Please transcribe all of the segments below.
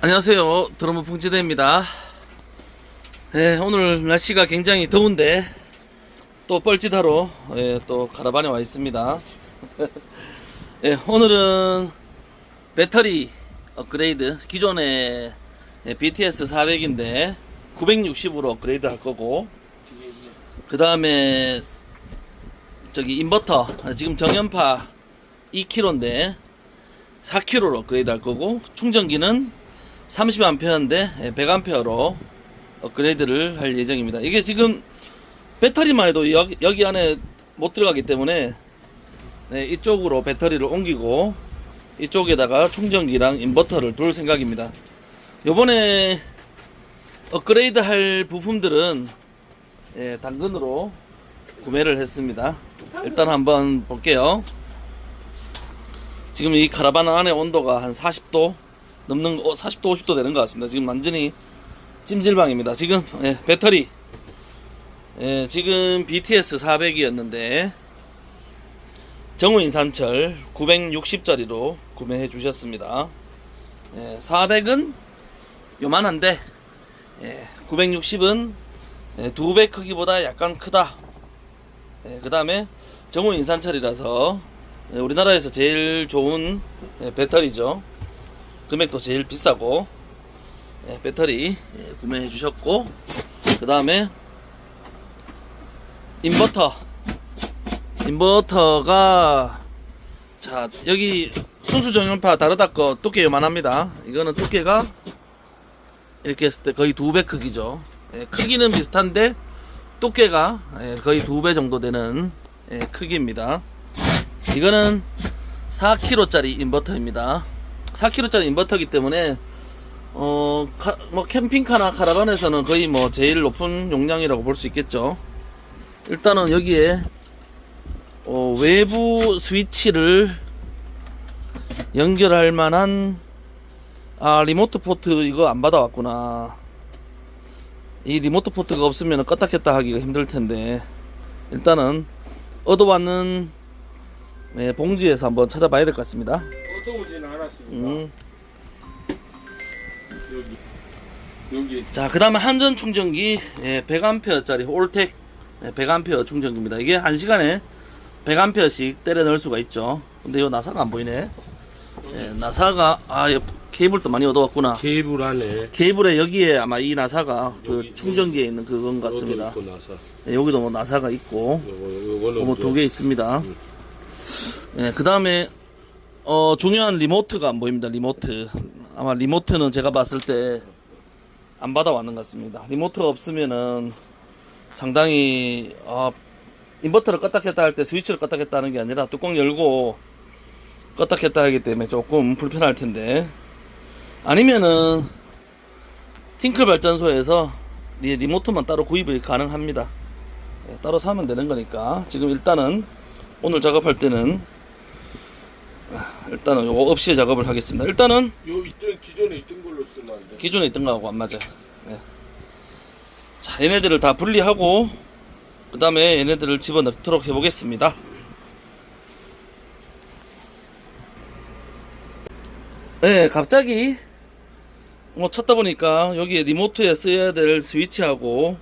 안녕하세요. 드러머 풍지대입니다. 예, 오늘 날씨가 굉장히 더운데 또 뻘짓하러 예, 또 가라반에 와 있습니다. 예, 오늘은 배터리 업그레이드 기존의 예, BTS 400인데 960으로 업그레이드 할 거고 그 다음에 저기 인버터 지금 정연파 2kg인데 4kg로 업그레이드 할 거고 충전기는 30A인데 100A로 업그레이드를 할 예정입니다. 이게 지금 배터리만 해도 여기, 여기 안에 못 들어가기 때문에 네, 이쪽으로 배터리를 옮기고 이쪽에다가 충전기랑 인버터를 둘 생각입니다. 요번에 업그레이드 할 부품들은 예, 당근으로 구매를 했습니다. 일단 한번 볼게요. 지금 이 카라반 안에 온도가 한 40도 넘는 거, 어, 40도 50도 되는 것 같습니다. 지금 완전히 찜질방입니다. 지금 예, 배터리 예, 지금 BTS 400이었는데 정우 인산철 960짜리로 구매해 주셨습니다. 예, 400은 요만한데 예, 960은 예, 두배 크기보다 약간 크다. 예, 그 다음에 정우 인산철이라서 예, 우리나라에서 제일 좋은 예, 배터리죠. 금액도 제일 비싸고 예, 배터리 예, 구매해 주셨고 그 다음에 인버터. 인버터가 자 여기 순수 정연파 다르다 거 두께 요만합니다. 이거는 두께가 이렇게 했을 때 거의 두 배 크기죠. 예, 크기는 비슷한데 두께가 예, 거의 두 배 정도 되는 예, 크기입니다. 이거는 4kg짜리 인버터입니다 4kg짜리 인버터기 때문에 어, 카- 뭐 캠핑카나 카라반에서는 거의 뭐 제일 높은 용량이라고 볼 수 있겠죠. 일단은 여기에 어, 외부 스위치를 연결할 만한 아 리모트 포트 이거 안 받아왔구나. 이 리모트 포트가 없으면 껐다 켰다 하기가 힘들 텐데 일단은 얻어왔는 네, 봉지에서 한번 찾아봐야 될 것 같습니다. 어두우지는 음. 여기 여기 자, 그 다음에 한전 충전기 예, 100A짜리 올텍 예, 100A 충전기입니다. 이게 1시간에 100A씩 때려 넣을 수가 있죠. 근데 이 나사가 안 보이네. 예, 나사가 아, 예, 케이블도 많이 얻어왔구나. 케이블 안에 케이블에 여기에 아마 이 나사가 그 여기, 충전기에 있는 그건 같습니다. 있고 나서 예, 여기도 뭐 나사가 있고 요거 요거는 뭐 두 개 있습니다. 예, 그 다음에 어, 중요한 리모트가 안 보입니다. 리모트. 아마 리모트는 제가 봤을 때 안 받아왔는 것 같습니다. 리모트가 없으면은 상당히 어, 인버터를 껐다 켰다 할 때 스위치를 껐다 켰다 하는 게 아니라 뚜껑 열고 껐다 켰다 하기 때문에 조금 불편할 텐데 아니면은 팅클 발전소에서 이 리모트만 따로 구입이 가능합니다. 예, 따로 사면 되는 거니까 지금 일단은 오늘 작업할 때는 아, 일단은 요거 없이 작업을 하겠습니다. 일단은 요 있던 기존에 있던 걸로 쓰면 안 돼. 기존에 있던 거하고 안 맞아요. 예. 자, 얘네들을 다 분리하고 그 다음에 얘네들을 집어넣도록 해보겠습니다. 네, 갑자기 뭐 찾다 보니까 여기에 리모트에 써야 될 스위치하고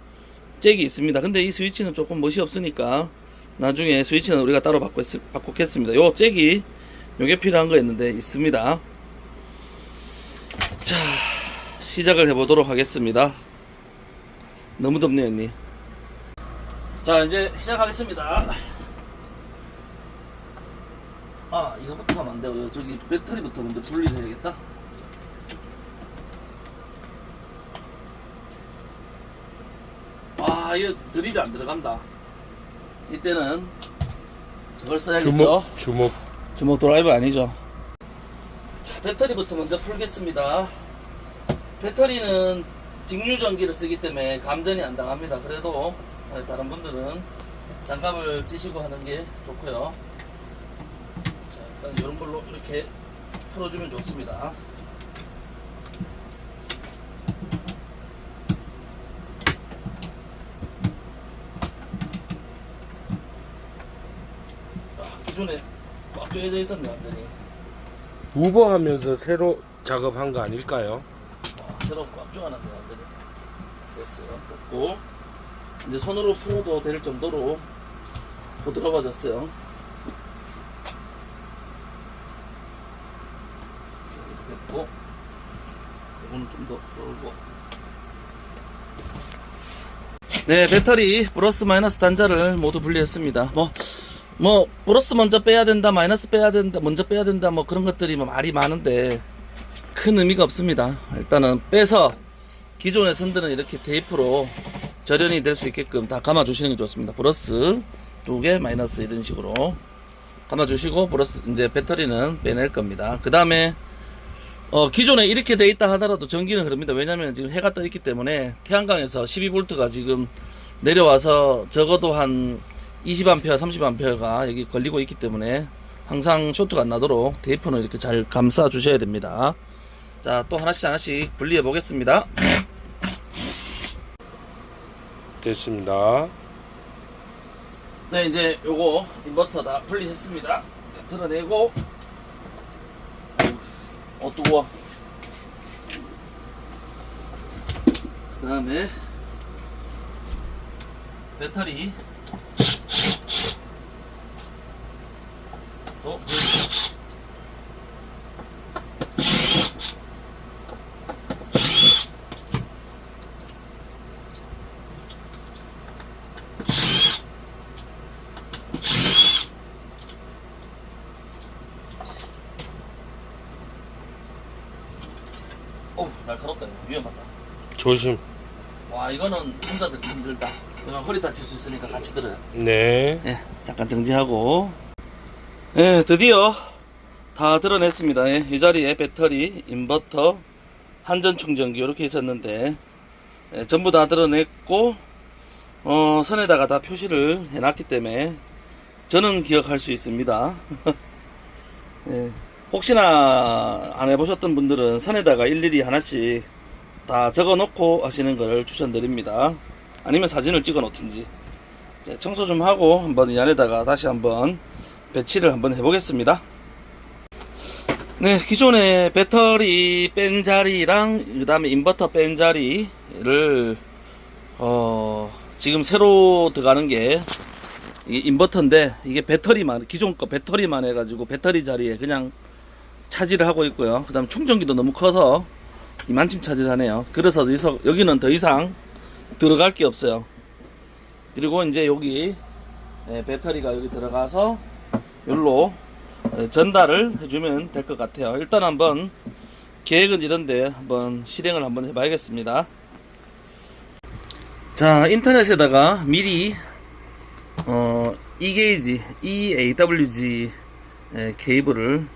잭이 있습니다. 근데 이 스위치는 조금 멋이 없으니까 나중에 스위치는 우리가 따로 바꿨, 바꾸겠습니다. 요 잭이 요게 필요한 거 있는데 있습니다. 자, 시작을 해보도록 하겠습니다. 너무 덥네요, 언니. 자, 이제 시작하겠습니다. 아, 이거부터 하면 안 되고요. 저기 배터리부터 먼저 분리를 해야겠다. 아, 이거 드릴이 안 들어간다. 이때는 저걸 써야겠죠. 주먹 주먹 주먹 드라이브 아니죠. 자, 배터리부터 먼저 풀겠습니다. 배터리는 직류 전기를 쓰기 때문에 감전이 안 당합니다. 그래도 어, 다른 분들은 장갑을 찌시고 하는 게 좋고요. 자, 일단 이런 걸로 이렇게 풀어주면 좋습니다. 아, 기존에 꽉 조여져 있었네 완전히. 우버하면서 새로 작업한 거 아닐까요? 새로 꽉 조아놨네 완전히. 됐어요 됐고 이제 손으로 풀어도 될 정도로 부드러워졌어요. 됐고 이거는 좀더 돌고. 네 배터리 플러스 마이너스 단자를 모두 분리했습니다. 뭐 뭐 플러스 먼저 빼야 된다 마이너스 빼야 된다 먼저 빼야 된다 뭐 그런 것들이 뭐 말이 많은데 큰 의미가 없습니다. 일단은 빼서 기존의 선들은 이렇게 테이프로 절연이 될 수 있게끔 다 감아 주시는 게 좋습니다. 플러스 두 개 마이너스 이런 식으로 감아 주시고 플러스 이제 배터리는 빼낼 겁니다. 그 다음에 어, 기존에 이렇게 돼 있다 하더라도 전기는 흐릅니다. 왜냐면 지금 해가 떠 있기 때문에 태양광에서 12V가 지금 내려와서 적어도 한 20A, 30A가 여기 걸리고 있기 때문에 항상 쇼트가 안 나도록 테이프는 이렇게 잘 감싸 주셔야 됩니다. 자, 또 하나씩 하나씩 분리해 보겠습니다. 됐습니다. 네, 이제 요거 인버터 다 분리했습니다. 자, 드러내고 어 뜨거워. 그 다음에 배터리 또 어우 날카롭다 이거 위험하다. 조심. 와 이거는 혼자 듣기 힘들다. 이건 허리 다칠 수 있으니까 같이 들어요. 네. 예, 잠깐 정지하고. 예, 드디어 다 드러냈습니다. 예, 이 자리에 배터리, 인버터, 한전 충전기 이렇게 있었는데 예, 전부 다 드러냈고 어, 선에다가 다 표시를 해놨기 때문에 저는 기억할 수 있습니다. 예, 혹시나 안 해보셨던 분들은 선에다가 일일이 하나씩 다 적어놓고 하시는 걸 추천드립니다. 아니면 사진을 찍어 놓든지. 자, 청소 좀 하고 한번 이 안에다가 다시 한번 배치를 한번 해보겠습니다. 네, 기존의 배터리 뺀 자리랑 그 다음에 인버터 뺀 자리를 어 지금 새로 들어가는 게 이게 인버터인데 이게 배터리만 기존 거 배터리만 해가지고 배터리 자리에 그냥 차지를 하고 있고요. 그 다음 충전기도 너무 커서 이만큼 차지하네요. 그래서 여기서- 여기는 더 이상 들어갈 게 없어요. 그리고 이제 여기 예, 배터리가 여기 들어가서 여기로 예, 전달을 해주면 될 것 같아요. 일단 한번 계획은 이런데 한번 실행을 한번 해봐야겠습니다. 자 인터넷에다가 미리 어, e게이지 EAWG 예, 케이블을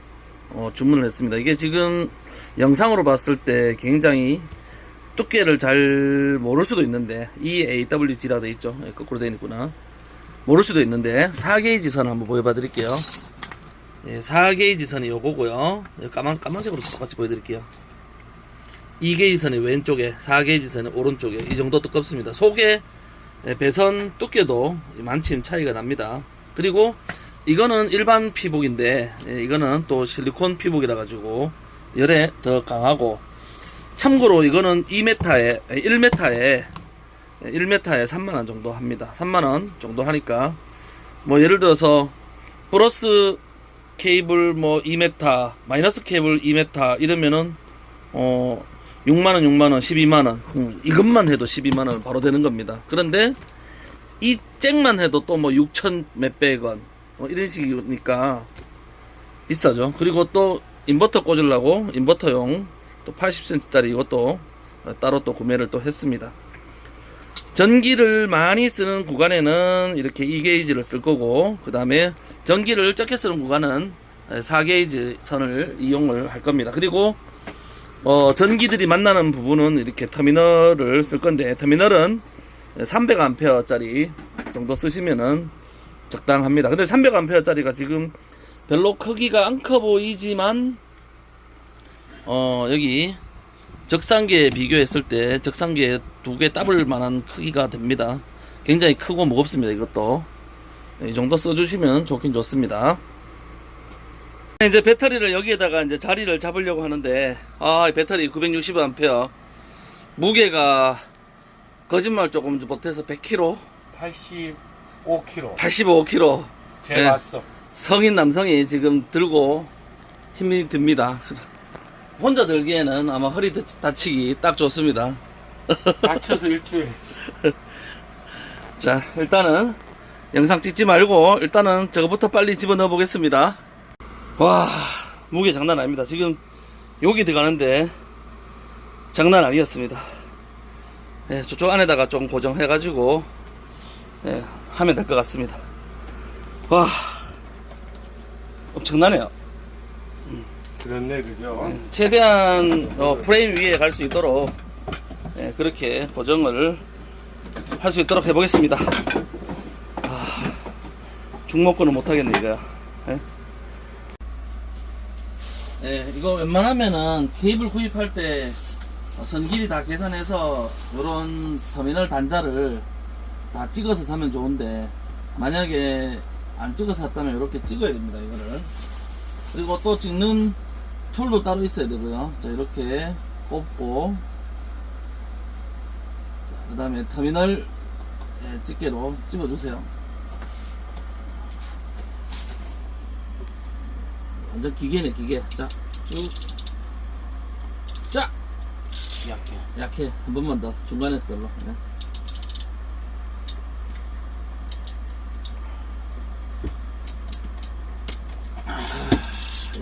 어, 주문을 했습니다. 이게 지금 영상으로 봤을 때 굉장히 두께를 잘 모를 수도 있는데 EAWG라 돼 있죠. 예, 거꾸로 돼 있구나. 모를 수도 있는데 4게이지 선 한번 보여봐 드릴게요. 예, 4게이지 선이 요거고요. 예, 까만 까만색으로 똑같이 보여드릴게요. 2게이지 선이 왼쪽에, 4게이지 선이 오른쪽에 이 정도 두껍습니다. 속에 예, 배선 두께도 만침 차이가 납니다. 그리고 이거는 일반 피복인데 예, 이거는 또 실리콘 피복이라 가지고 열에 더 강하고 참고로 이거는 2m에 1m에 1m에 3만원 정도 합니다. 3만원 정도 하니까 뭐 예를 들어서 플러스 케이블 뭐 2m 마이너스 케이블 2m 이러면은 어 6만원 6만원 12만원 음, 이것만 해도 12만원 바로 되는 겁니다. 그런데 이 잭만 해도 또 뭐 6천 몇백 원 뭐 이런 식이니까 비싸죠. 그리고 또 인버터 꽂으려고 인버터용 또 80cm짜리 이것도 따로 또 구매를 또 했습니다. 전기를 많이 쓰는 구간에는 이렇게 2게이지를 쓸 거고 그 다음에 전기를 적게 쓰는 구간은 4게이지 선을 이용을 할 겁니다. 그리고 어, 전기들이 만나는 부분은 이렇게 터미널을 쓸 건데 터미널은 300A짜리 정도 쓰시면은 적당합니다. 근데 300A짜리가 지금 별로 크기가 안 커 보이지만 어 여기 적상기에 비교했을 때 적상기에 두 개 따블 만한 크기가 됩니다. 굉장히 크고 무겁습니다. 이것도 이 정도 써주시면 좋긴 좋습니다. 이제 배터리를 여기에다가 이제 자리를 잡으려고 하는데 아, 이 배터리 960A 무게가 거짓말 조금 못해서 100kg, 85kg. 85kg. 제 네. 성인 남성이 지금 들고 힘이 듭니다. 혼자 들기에는 아마 허리 다- 다치기 딱 좋습니다. 다쳐서 일주일. 자, 일단은 영상 찍지 말고 일단은 저거부터 빨리 집어넣어 보겠습니다. 와, 무게 장난 아닙니다. 지금 여기 들어가는데 장난 아니었습니다. 예, 저쪽 안에다가 좀 고정해가지고 예, 하면 될 것 같습니다. 와, 엄청나네요. 그렇네, 그죠? 최대한 어, 프레임 위에 갈 수 있도록 예, 그렇게 고정을 할 수 있도록 해보겠습니다. 아, 중목권은 못하겠네 이거. 예? 예, 이거 웬만하면은 케이블 구입할 때 어, 선길이 다 계산해서 이런 터미널 단자를 다 찍어서 사면 좋은데 만약에 안 찍어서 샀다면 이렇게 찍어야 됩니다 이거를 그리고 또 찍는 툴도 따로 있어야 되고요. 자, 이렇게 꼽고, 그 다음에 터미널 예, 집게로 집어주세요. 완전 기계네, 기계. 자, 쭉. 자! 약해. 약해. 한 번만 더. 중간에 걸로. 예.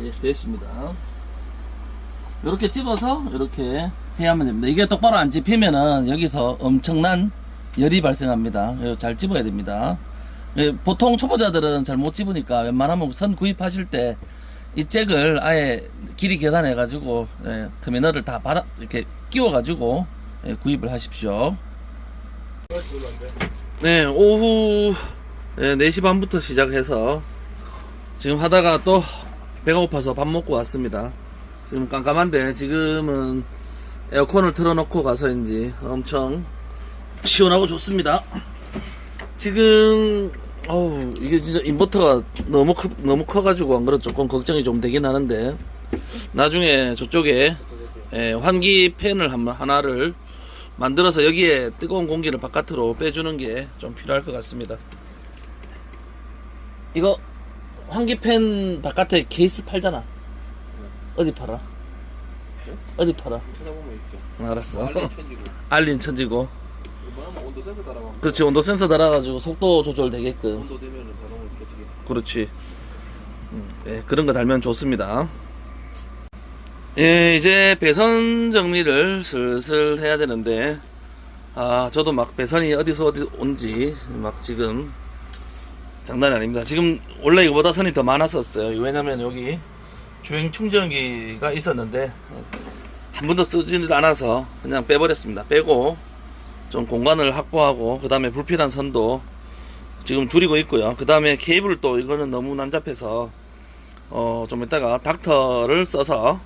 예, 됐습니다. 이렇게 집어서 이렇게 해야만 됩니다. 이게 똑바로 안 집히면은 여기서 엄청난 열이 발생합니다. 잘 집어야 됩니다. 예, 보통 초보자들은 잘 못 집으니까 웬만하면 선 구입하실 때 이 잭을 아예 길이 계산해 가지고 예, 터미널을 다 받아 이렇게 끼워 가지고 예, 구입을 하십시오. 네, 오후 예, 4시 반부터 시작해서 지금 하다가 또 배가 고파서 밥 먹고 왔습니다. 지금 깜깜한데 지금은 에어컨을 틀어놓고 가서인지 엄청 시원하고 좋습니다. 지금 어우 이게 진짜 인버터가 너무 커, 너무 커가지고 안 그래도 조금 걱정이 좀 되긴 하는데 나중에 저쪽에 예, 환기 팬을 한, 하나를 만들어서 여기에 뜨거운 공기를 바깥으로 빼주는 게 좀 필요할 것 같습니다. 이거 환기팬 바깥에 케이스 팔잖아. 어디 팔아? 어디 팔아? 찾아보면 있죠. 알았어. 알림 천지고. 알린 천지고. 뭐냐면 온도 센서 따라가. 그렇지 온도 센서 달아가지고 속도 조절 되게끔. 온도 되면은 자동으로 켜지게. 그렇지. 음, 예, 그런 거 달면 좋습니다. 예, 이제 배선 정리를 슬슬 해야 되는데, 아, 저도 막 배선이 어디서 어디 온지 막 지금 장난이 아닙니다. 지금 원래 이거보다 선이 더 많았었어요. 왜냐면 여기 주행 충전기가 있었는데, 한 번도 쓰지를 않아서 그냥 빼버렸습니다. 빼고, 좀 공간을 확보하고, 그 다음에 불필요한 선도 지금 줄이고 있고요. 그 다음에 케이블 또 이거는 너무 난잡해서 어 좀 이따가 닥터를 써서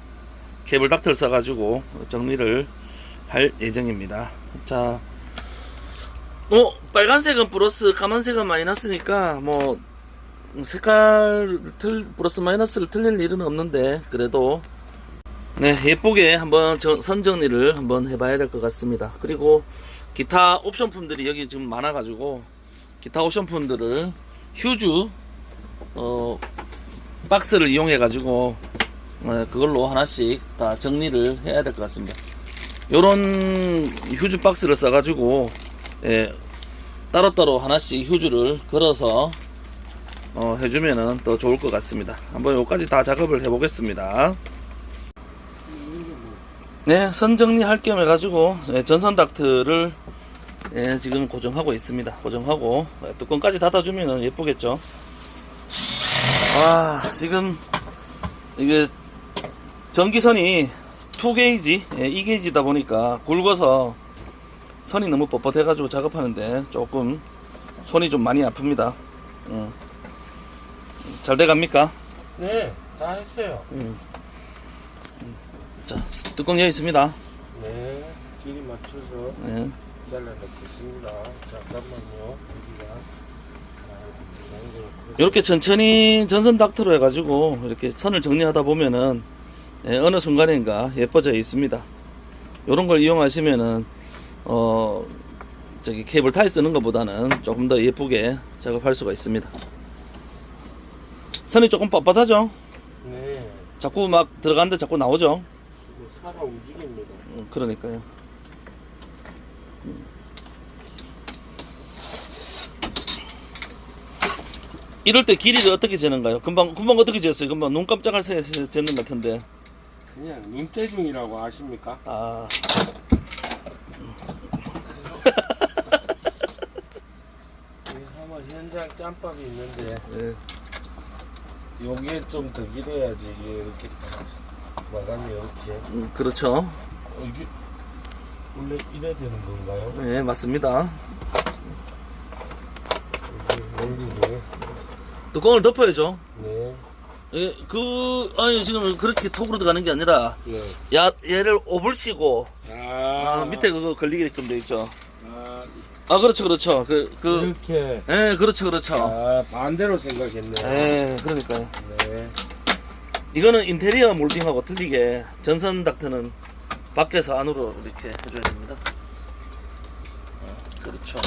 케이블 닥터를 써가지고 정리를 할 예정입니다. 자, 어 빨간색은 플러스, 까만색은 마이너스니까 뭐 색깔 틀 플러스 마이너스를 틀릴 일은 없는데 그래도 네 예쁘게 한번 정- 선 정리를 한번 해봐야 될 것 같습니다. 그리고 기타 옵션품들이 여기 지금 많아 가지고 기타 옵션품들을 휴즈 어 박스를 이용해 가지고 어, 그걸로 하나씩 다 정리를 해야 될 것 같습니다. 요런 휴즈 박스를 써 가지고 예, 따로따로 하나씩 휴즈를 걸어서 어, 해주면은 더 좋을 것 같습니다. 한번 요까지 다 작업을 해보겠습니다. 네, 선 정리할 겸 해가지고 예, 전선 닥트를 예, 지금 고정하고 있습니다. 고정하고 예, 뚜껑까지 닫아주면 예쁘겠죠. 와, 지금 이게 전기선이 2게이지, 예, 2게이지다 보니까 굵어서 선이 너무 뻣뻣해가지고 작업하는데 조금 손이 좀 많이 아픕니다. 음. 잘 돼갑니까? 네, 다 했어요. 음. 음. 자, 뚜껑 열려 있습니다. 네, 길이 맞춰서 예. 잘라놓겠습니다. 잠깐만요. 여기가. 아, 이렇게 천천히 전선 닥터로 해가지고 이렇게 선을 정리하다 보면은 예, 어느 순간인가 예뻐져 있습니다. 이런 걸 이용하시면은 어 저기 케이블 타이 쓰는 것보다는 조금 더 예쁘게 작업할 수가 있습니다. 선이 조금 뻣뻣하죠? 네. 자꾸 막 들어가는데 자꾸 나오죠? 이거 살아 움직입니다. 음, 그러니까요. 이럴 때 길이를 어떻게 재는가요? 금방 금방 어떻게 재었어요? 금방 눈 깜짝할 새에 재는 것 같은데. 그냥 눈대중이라고 아십니까? 아, 여기 한번 현장 짬밥이 있는데 네. 여기에 좀 더 길어야지 이렇게 탁 마감이 이렇게 음, 그렇죠. 어, 이게 원래 이래 되는 건가요? 네, 맞습니다. 이게 뚜껑을 덮어야죠. 네. 예, 그 아니 지금 그렇게 톡으로 들어가는 게 아니라 네. 야 얘를 오불시고 아, 아, 밑에 그거 걸리게끔 돼 있죠. 아, 아 그렇죠, 그렇죠. 그 그, 이렇게 예, 그렇죠, 그렇죠. 아 반대로 생각했네. 예, 그러니까요. 네. 이거는 인테리어 몰딩하고 틀리게 전선 닥트는 밖에서 안으로 이렇게 해줘야 됩니다. 어, 그렇죠.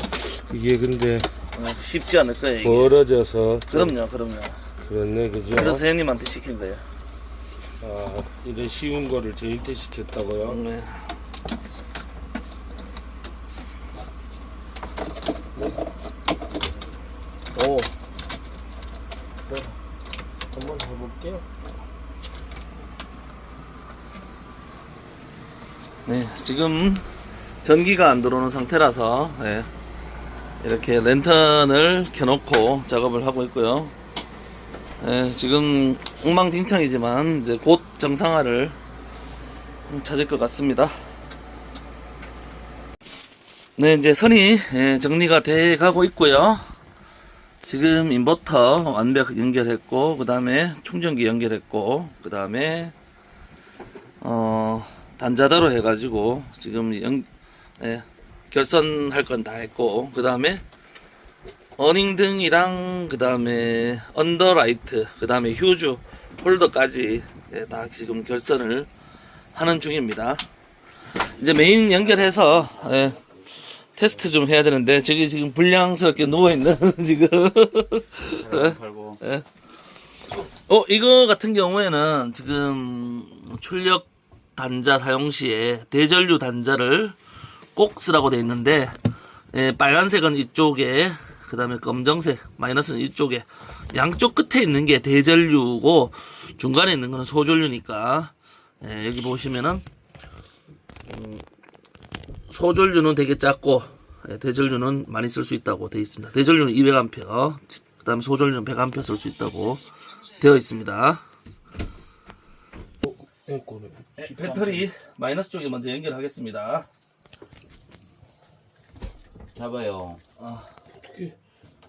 이게 근데 어, 쉽지 않을 거예요. 이게. 벌어져서 좀 그럼요, 그럼요. 그렇네 그죠? 그래서 형님한테 시킨 거예요. 아, 이런 쉬운 거를 저희한테 시켰다고요? 네. 오, 네. 한번 해볼게요. 네, 지금 전기가 안 들어오는 상태라서 예, 이렇게 랜턴을 켜놓고 작업을 하고 있고요. 예, 지금 엉망진창이지만 이제 곧 정상화를 찾을 것 같습니다. 네, 이제 선이 예, 정리가 돼 가고 있고요. 지금 인버터 완벽 연결했고, 그 다음에 충전기 연결했고, 그 다음에 어, 단자다로 해가지고 지금 연, 예, 결선할 건 다 했고 그 다음에 어닝 등이랑 그 다음에 언더라이트 그 다음에 휴즈 홀더까지 예, 다 지금 결선을 하는 중입니다. 이제 메인 연결해서 예, 테스트 좀 해야 되는데 저기 지금 불량스럽게 누워 있는 지금 팔고 예. 어, 이거 같은 경우에는 지금 출력 단자 사용 시에 대전류 단자를 꼭 쓰라고 돼 있는데 예, 빨간색은 이쪽에 그 다음에 검정색 마이너스는 이쪽에 양쪽 끝에 있는 게 대전류고 중간에 있는 거는 소전류니까 예, 여기 보시면은 음, 소전류는 되게 작고 예, 대전류는 많이 쓸 수 있다고 되어 있습니다. 대전류는 200A 그 다음에 소전류는 100A 쓸 수 있다고 되어 있습니다. 앵꼬를. 배터리 마이너스 쪽에 먼저 연결하겠습니다. 잡아요. 어떻게,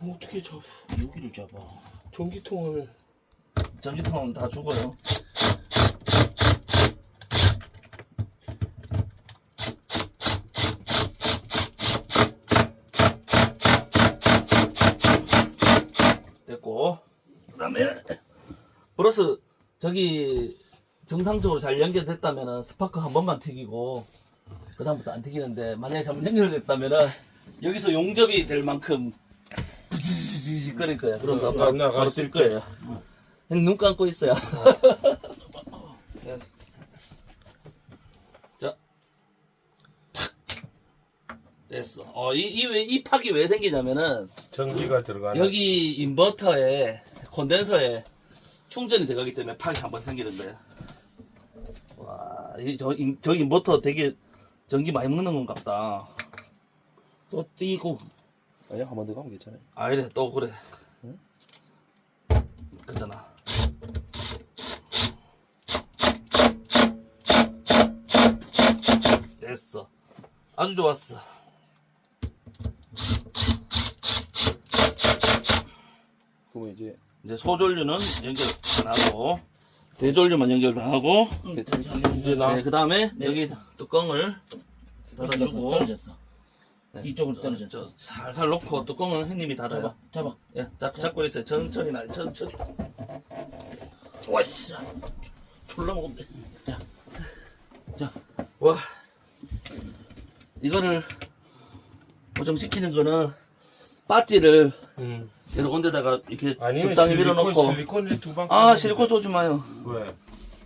어떻게 잡아. 여기를 잡아. 전기통을. 전기통은 다 주고요. 됐고 그다음에 플러스 저기 정상적으로 잘 연결됐다면은 스파크 한 번만 튀기고 그다음부터 안 튀기는데 만약에 잘못 연결됐다면은 여기서 용접이 될 만큼 지지지지 거릴 거야. 그래서 안 바로, 나갈 바로 수뜰 거예요. 눈 감고 있어요. 네. 자, 팍 됐어. 어, 이, 이, 왜, 이 팍이 왜 생기냐면은 전기가 들어가는. 여기 인버터에 콘덴서에 충전이 돼가기 때문에 팍이 한 번 생기는 거야. 와, 이, 저, 인, 저 인버터 되게 전기 많이 먹는 건 같다. 또 뛰고, 아니 한번 더 가면 괜찮아요. 아, 이래, 또 그래. 그잖아. 됐어. 아주 좋았어. 그러면 이제 이제 소전류는 연결 안 하고, 대전류만 연결 다 하고, 이제 나. 네, 그 다음에 여기 뚜껑을 닫아주고, 떨어졌어. 네. 이쪽으로 어, 떨어졌어. 저 살살 놓고 뚜껑은 형님이 닫아요. 잡아, 잡아. 예, 잡, 잡고 있어요. 천천히 날, 천천히. 와, 씨. 졸라 먹었네. 자, 자. 와, 이거를 고정시키는 거는 빠찌를 음. 이런 온데다가 이렇게 아니면 적당히 실리콘, 밀어놓고. 실리콘을 두방 아 실리콘 쏘지 마요. 왜?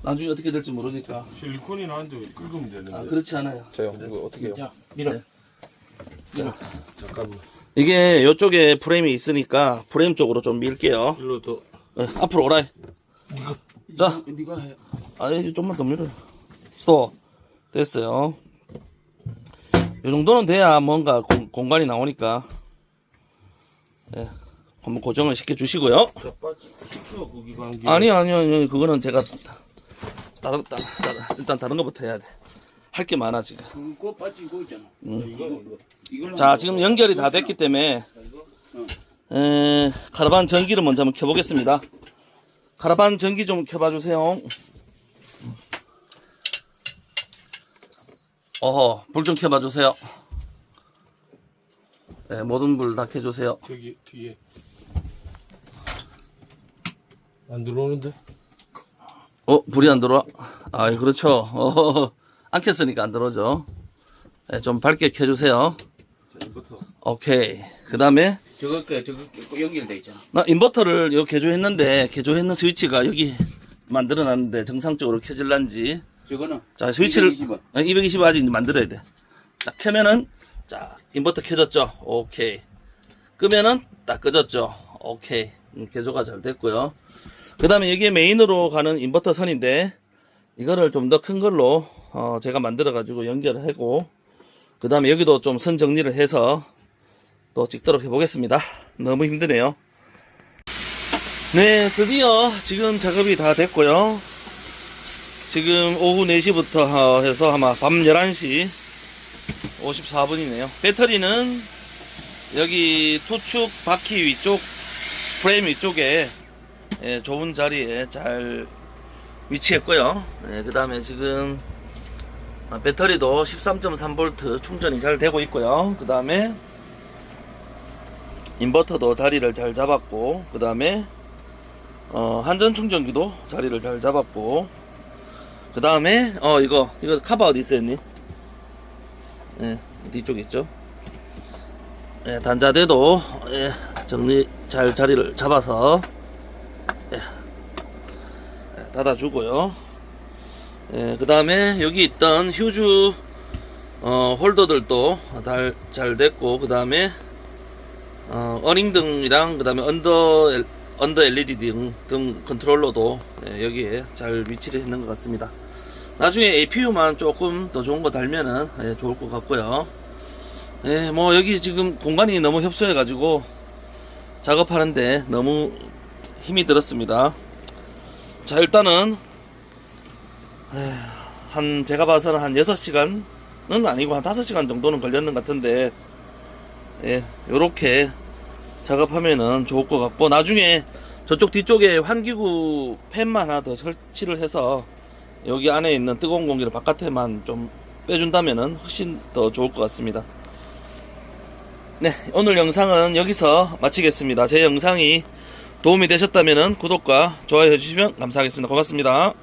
나중에 어떻게 될지 모르니까. 실리콘이 나한테 긁으면 되는데? 아 그렇지 않아요. 자요 이거 어떻게 해요? 자 밀어. 잠깐만. 이게 이쪽에 프레임이 있으니까 프레임 쪽으로 좀 밀게요. 일로 더. 네, 앞으로 오라 자. 네가 해. 아니 좀만 더 밀어요. 스톱. 됐어요. 이 정도는 돼야 뭔가 공, 공간이 나오니까. 예, 한번 고정을 시켜 주시고요. 자, 빠지 시켜 거기가 한 개. 아니 아니 아니 그거는 제가 다른 다른 다른- 일단 다른 것부터 해야 돼. 할 게 많아 지금. 그거 빠지고 있잖아. 이거 이거. 이걸 자 지금 연결이 다 됐기 때문에 에, 카라반 전기를 먼저 한번 켜보겠습니다. 카라반 전기 좀 켜봐 주세요. 어허 불 좀 켜봐 주세요. 네, 모든 불 다 켜주세요. 저기 뒤에 안 들어오는데? 어 불이 안 들어와? 아 그렇죠. 어, 안 켰으니까 안 들어오죠. 네, 좀 밝게 켜주세요. 자, 이거부터. 오케이. 그 다음에 저거 그 저거 그 연결돼 있잖아. 나 인버터를 여기 개조했는데 개조했는 스위치가 여기 만들어놨는데 정상적으로 켜질란지. 저거는 자 스위치를 220원. 아니, 220 아직 만들어야 돼딱 켜면은 자 인버터 켜졌죠? 오케이. 끄면은 딱 끄졌죠? 오케이. 음, 개조가 잘 됐고요 그 다음에 여기에 메인으로 가는 인버터 선인데 이거를 좀 더 큰 걸로 어, 제가 만들어 가지고 연결을 하고 그 다음에 여기도 좀 선 정리를 해서 또 찍도록 해보겠습니다. 너무 힘드네요. 네 드디어 지금 작업이 다 됐고요. 지금 오후 4시부터 해서 아마 밤 11시 54분이네요. 배터리는 여기 투축 바퀴 위쪽, 프레임 위쪽에 예, 좋은 자리에 잘 위치했고요. 그 다음에 지금 아, 배터리도 13.3V 충전이 잘 되고 있고요. 그 다음에 인버터도 자리를 잘 잡았고, 그 다음에 어, 한전 충전기도 자리를 잘 잡았고, 그 다음에 어 이거 이거 카바 어디 있어요 니? 예 뒤쪽에 있죠 예 단자대도 예 정리 잘 자리를 잡아서 예, 예, 닫아주고요 예 그 다음에 여기 있던 휴즈 어 홀더들도 잘, 잘 됐고 그 다음에 어 어닝 등이랑 그 다음에 언더 엘- 언더 LED 등, 등 컨트롤러도 예, 여기에 잘 위치를 했는 것 같습니다. 나중에 APU만 조금 더 좋은 거 달면은 예, 좋을 것 같고요. 예, 뭐 여기 지금 공간이 너무 협소해가지고 작업하는데 너무 힘이 들었습니다. 자 일단은 에, 한 제가 봐서는 한 6시간은 아니고 한 5시간 정도는 걸렸는 것 같은데 예, 요렇게 작업하면은 좋을 것 같고 나중에 저쪽 뒤쪽에 환기구 팬만 하나 더 설치를 해서 여기 안에 있는 뜨거운 공기를 바깥에만 좀 빼준다면은 훨씬 더 좋을 것 같습니다. 네, 오늘 영상은 여기서 마치겠습니다. 제 영상이 도움이 되셨다면은 구독과 좋아요 해주시면 감사하겠습니다. 고맙습니다.